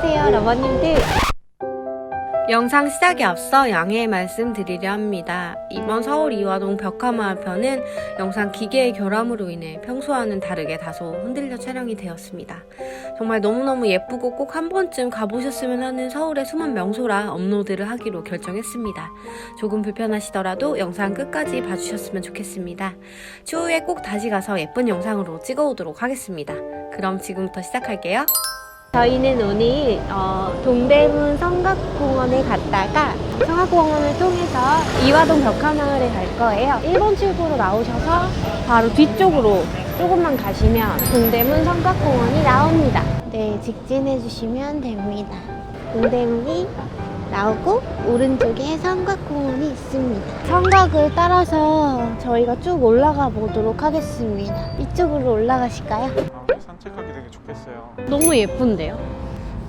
안녕하세요, 러버님들. 영상 시작에 앞서 양해의 말씀 드리려 합니다. 이번 서울 이화동 벽화마을 편은 영상 기계의 결함으로 인해 평소와는 다르게 다소 흔들려 촬영이 되었습니다. 정말 너무너무 예쁘고 꼭 한 번쯤 가보셨으면 하는 서울의 숨은 명소라 업로드를 하기로 결정했습니다. 조금 불편하시더라도 영상 끝까지 봐주셨으면 좋겠습니다. 추후에 꼭 다시 가서 예쁜 영상으로 찍어오도록 하겠습니다. 그럼 지금부터 시작할게요. 저희는 오늘 어, 동대문 성곽공원에 갔다가 성곽공원을 통해서 이화동 벽화마을에 갈 거예요. 1번 출구로 나오셔서 바로 뒤쪽으로 조금만 가시면 동대문 성곽공원이 나옵니다. 네, 직진해 주시면 됩니다. 동대문이 나오고 오른쪽에 성곽공원이 있습니다. 성곽을 따라서 저희가 쭉 올라가 보도록 하겠습니다. 이쪽으로 올라가실까요? 아, 산책하기 되게 좋겠어요. 너무 예쁜데요?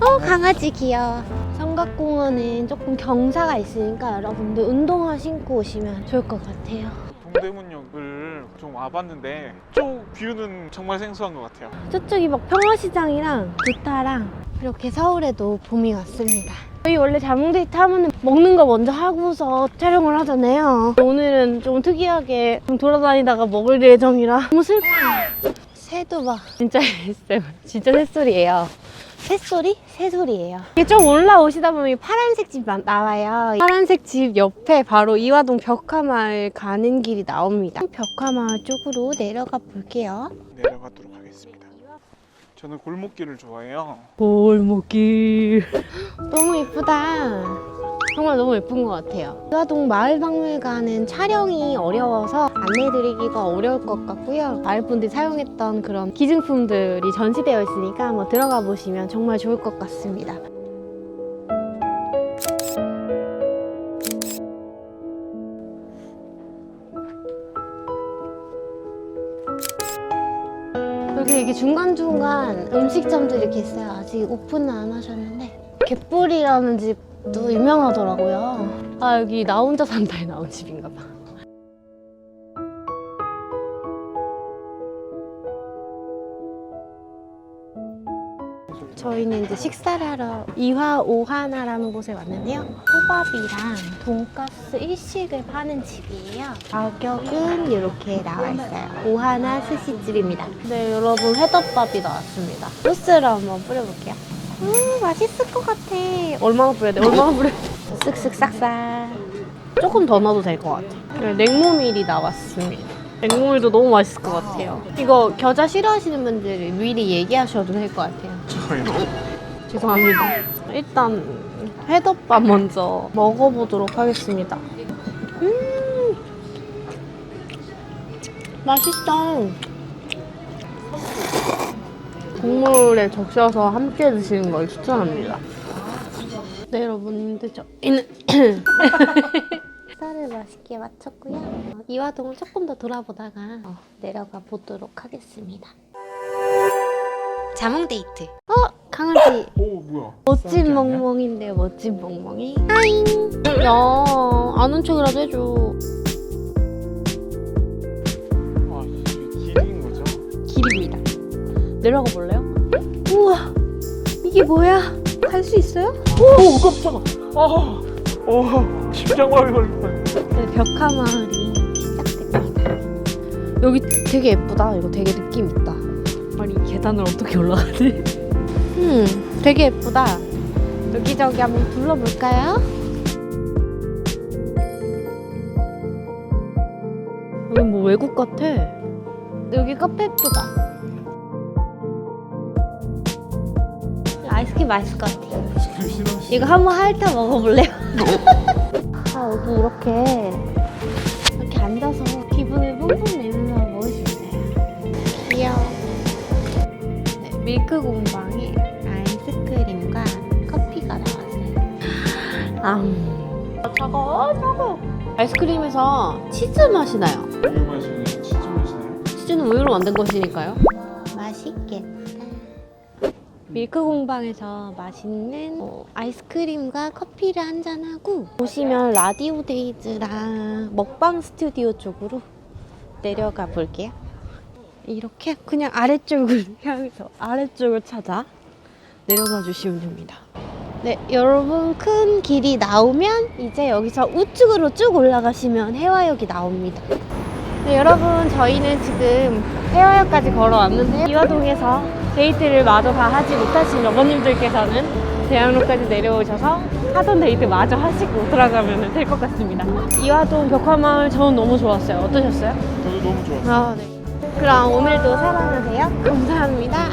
어, 강아지 귀여워. 성곽공원은 조금 경사가 있으니까 여러분들 운동화 신고 오시면 좋을 것 같아요. 동대문역을 좀 와봤는데 쪽 뷰는 정말 생소한 것 같아요. 저쪽이 막 평화시장이랑 부타랑 이렇게 서울에도 봄이 왔습니다. 저희 원래 자몽데이트 하면 먹는 거 먼저 하고서 촬영을 하잖아요. 오늘은 좀 특이하게 좀 돌아다니다가 먹을 예정이라 너무 슬퍼요. 새도 막 진짜 SM 진짜 새소리예요. 새소리? 새소리예요. 이게 좀 올라오시다 보면 파란색 집 나- 나와요. 파란색 집 옆에 바로 이화동 벽화마을 가는 길이 나옵니다. 벽화마을 쪽으로 내려가 볼게요. 내려가도록 하겠습니다. 저는 골목길을 좋아해요. 골목길 너무 예쁘다 정말 너무 예쁜 것 같아요 유아동 마을박물관은 촬영이 어려워서 안내드리기가 어려울 것 같고요 마을 분들이 사용했던 그런 기증품들이 전시되어 있으니까 한번 들어가 보시면 정말 좋을 것 같습니다 여기 이게 중간중간 음식점들이 이렇게 있어요. 아직 오픈은 안 하셨는데. 갯불이라는 집도 유명하더라고요. 아, 여기 나 혼자 산다에 나온 집인가 봐. 저희는 이제 식사를 하러 이화 오하나라는 곳에 왔는데요. 호밥이랑 돈가스 일식을 파는 집이에요. 가격은 이렇게 나와 있어요. 오하나 스시집입니다. 네, 여러분 회덮밥이 나왔습니다. 소스를 한번 뿌려볼게요. 음, 맛있을 것 같아. 얼마나 뿌려야 돼? 얼마나 뿌려? 쓱쓱 싹싹. 조금 더 넣어도 될 것 같아. 네, 냉모밀이 나왔습니다. 냉모밀도 너무 맛있을 것 같아요. 이거 겨자 싫어하시는 분들 미리 얘기하셔도 될 것 같아요. 저요. 죄송합니다. 일단 회덮밥 먼저 먹어보도록 하겠습니다. 음, 맛있다. 국물에 적셔서 함께 드시는 걸 추천합니다. 네, 여러분들 저희는 쌀을 맛있게 마쳤고요. 어, 이화동을 조금 더 돌아보다가 어, 내려가 보도록 하겠습니다. 자몽 데이트. 어, 강아지. 오 뭐야? 멋진 싸우지 않냐? 멍멍인데요, 멋진 멍멍이. 하잉. 야, 아는 척이라도 해줘. 와 이게 길인 거죠? 길입니다. 내려가 볼래요? 우와, 이게 뭐야? 갈 수 있어요? 오 깜짝아. 아, 오 심장마비 걸릴 뻔. 네, 벽화 마을이 시작됩니다. 여기 되게 예쁘다. 이거 되게 느낌 있다. 계단을 어떻게 올라가지? 음, 되게 예쁘다. 여기저기 한번 둘러볼까요? 여기 뭐 외국 같아. 여기 카페 예쁘다. 아이스크림 맛있을 것 같아. 이거 한번 핥아 먹어볼래요? 아, 여기 이렇게 이렇게 앉아서 기분을 뿜뿜 밀크 공방에 아이스크림과 커피가 나왔어요. 아, 차가워, 차가워. 아이스크림에서 치즈 맛이 나요. 우유 마시는 치즈 마시나요? 치즈는 우유로 만든 것이니까요. 맛있겠다. 밀크 공방에서 맛있는 어, 아이스크림과 커피를 한잔하고 보시면 라디오 데이즈랑 먹방 스튜디오 쪽으로 내려가 볼게요. 이렇게 그냥 아래쪽을 향해서 아래쪽을 찾아 내려가 주시면 됩니다. 네, 여러분 큰 길이 나오면 이제 여기서 우측으로 쭉 올라가시면 해화역이 나옵니다. 네, 여러분 저희는 지금 해화역까지 걸어왔는데 이화동에서 데이트를 마저 다 하지 못하신 어머님들께서는 대학로까지 내려오셔서 하던 데이트 마저 하시고 돌아가면 될 것 같습니다. 이화동 벽화마을 저는 너무 좋았어요. 어떠셨어요? 저도 너무 좋았어요. 아, 네. 그럼 오늘도 사랑하세요. 감사합니다.